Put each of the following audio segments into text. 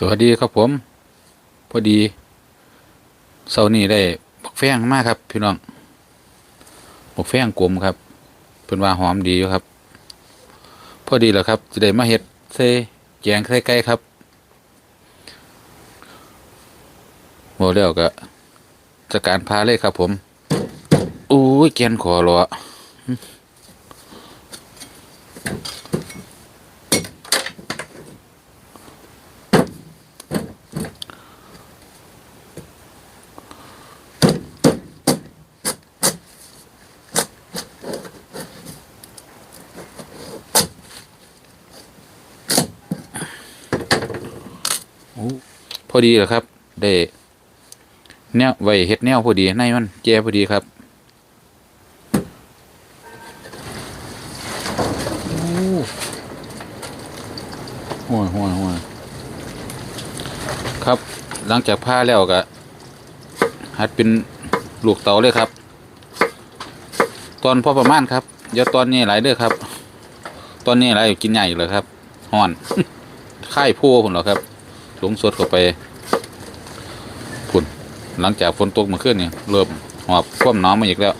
สวัสดีครับผม พอดีเสาร์นี้ได้บักแฟงมากครับ พี่น้องบักแฟงกลมครับเป็นว่าหอมดีอยู่ครับ พอดีแล้วครับ จะได้มาเฮ็ดเซแกงไข่ไก่ครับโมเดลก็จะการพาเลยครับผม อู้ยแกนขอรอ พ อดีเหรอครับ ได้แนวไว้เฮ็ดแนวพอดีในมันแจพอดีครับโอ้โหโอ้ยโอ้ยครับ หลังจากผ้าแล้วก็หัดเป็นลูกเต๋าเลยครับ ตอนพอประมาณครับอย่าตอนนี้หลายเด้อครับ ตอนนี้หลายกินใหญ่เลยครับห่อน ค่ายพัวผมเหรอครับ หลงสดเข้าไป พุ่นหลังจากฝนตกเมาขึ้นนี่เริ่มหอบคว่ำน้ำมาอีกแล้ว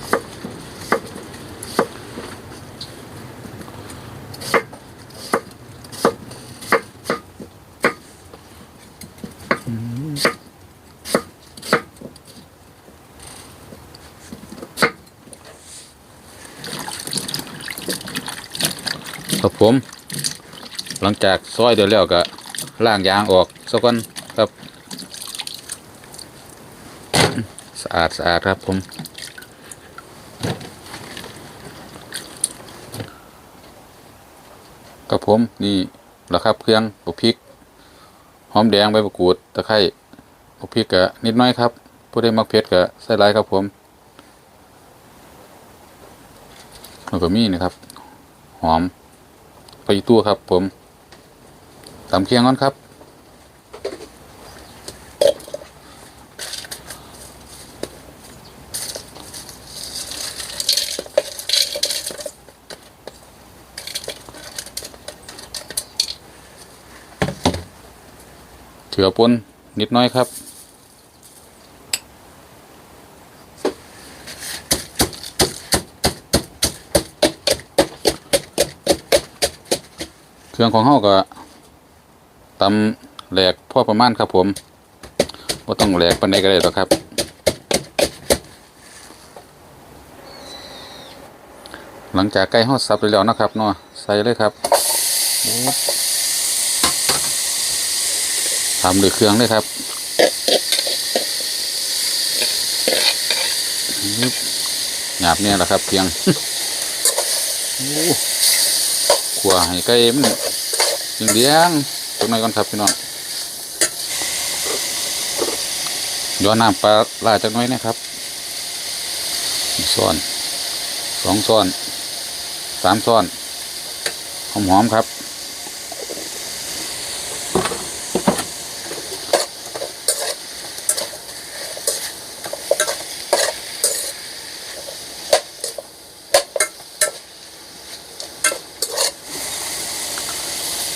ครับผม หลังจากซอยเดียวแล้วก็ล่างยางออกสักก่อนครับ สะอาดสะอาดครับผมกับผมนี่แหละครับเครื่องบุพริกหอมแดงใบมะกรูดตะไคร้บุพริกกะนิดน้อยครับผู้ใดมักเผ็ดกะใส่หลายครับผมแล้วก็มีนะครับ หอมไปตัวครับผมตำเคียงก่อนครับ เถือปนนิดน้อยครับเครื่องของเฮาก็ตำแหลกพอประมาณครับผมว่าต้องแหลกปานใดก็ได้หรอกครับ หลังจากใกล้เฮาสับไปแล้วนะครับเนาะใส่เลยครับ ทำด้วยเครื่องเลยครับหยาบเนี่ยแหละครับเพียงขวให้ไก่มันเลี้ยงๆจังหนก่อนครับพี่น้องย้อนน้ำปลาลาจังน้อยนะครับซ้อนสองซ้อนสามซ้อนหอมๆครับ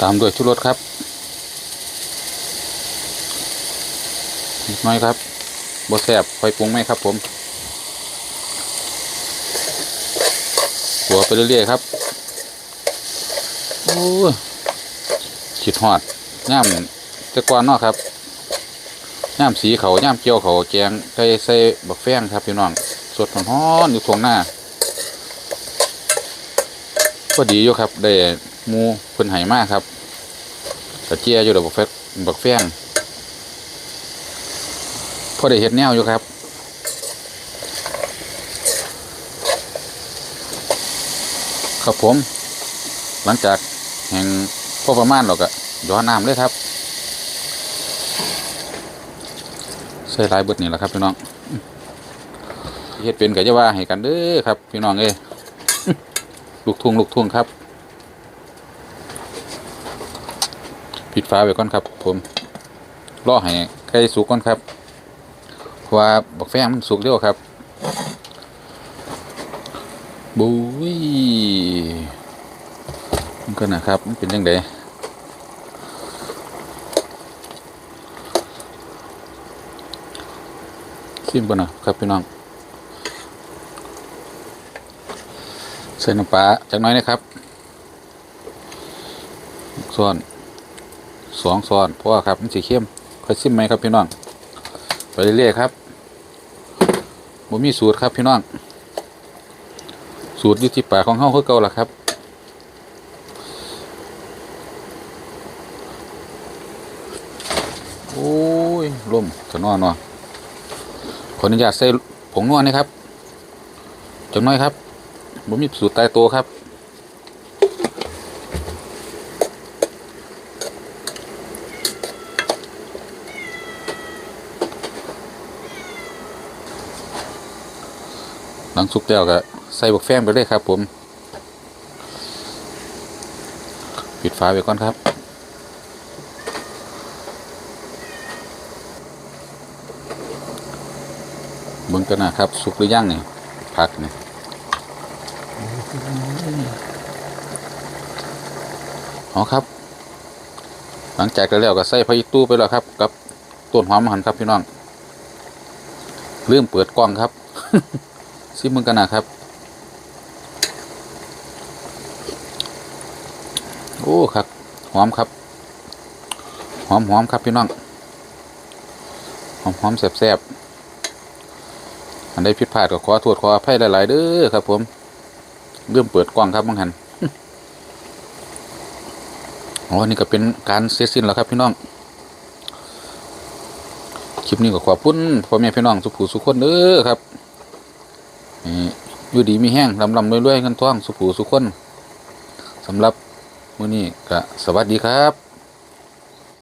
ตามด้วยชุดรสครับนิดน้อยครับบดแสบค่อยปรุงไหมครับผมหัวไปเรื่อยๆครับโอ้ขีดหอดย่ามตะกอนนาะครับย่ามสีเขาย่ามเจียวเขาแกงไก่ใส่บักแฟงครับพี่น้องสดร้อนอยู่ทวงหน้า ก็ดีอยู่ครับได้ มูเพิ่นไหมากครับกระเจียอยู่ดอกบักแฟงบักแฟงพอได้เห็ดแนวอยู่ครับครับผม หลังจากแห่งพอประมาณเราก็ย้อนน้ำเลยครับใส่ลายเบิดนี่แหละครับพี่น้องเฮ็ดเป็นก็จะว่าให้กันเด้อครับ พี่น้องเอ้ลูกทุ่งลูกทุ่งครับ ปิดฟ้าไว้ก่อนครับ ผมรอให้ไก่สุกก่อนครับเพราะว่าบักแฟงมันสุกเร็วครับบุ้ยมันก็นะครับมันเป็นยังไงชิมก่อนนะครับพี่น้องใส่น้ำปลาจากน้อยนะครับส่วน สองซ้อนเพราะว่าครับมันสีเข้มค่อยซิมไหมครับพี่น้องไปเรื่อยๆครับบ่มีสูตรครับพี่น้อง สูตรอยู่ที่ปาของเฮาคือเก่าล่ะครับโอ้ยลมถนอนเนาะขออนุญาตใส่ผงนวดนะครับจังน้อยครับผมมีสูตรตายตัวครับ ลังสุกแล้วก็ใส่บกแฟมไปเลยครับผมปิดฝาไว้ก่อนครับ เบิ่งกันนะครับ สุกหรือยังนี่ผักนี่เอาครับ หลังจากกันแล้วก็ใส่พริตู้ไปแล้วครับ กับต้นหอมหันครับพี่น้อง เริ่มเปิดกล้องครับ ซิมมึงกันนะครับ โอ้ครับ หอมครับ หอมหอมครับพี่น้อง หอมหอมแสบๆอันใดผิดพลาดก็ขอโทษขออภัยหลาย ๆ เด้อครับ ผมเริ่มเปิดกล้องครับมังหันอ๋อนี่ก็เป็นการเสร็จสิ้นแล้วครับพี่น้องคลิปนี้ก็ขอบคุณพ่อแม่พี่น้องสุขูสุขคนเด้อครับ อยู่ดีมีแห้งลำลำรวยๆกันท้องสุขูสุขคนสำหรับมื้อนี้ก็สวัสดีครับ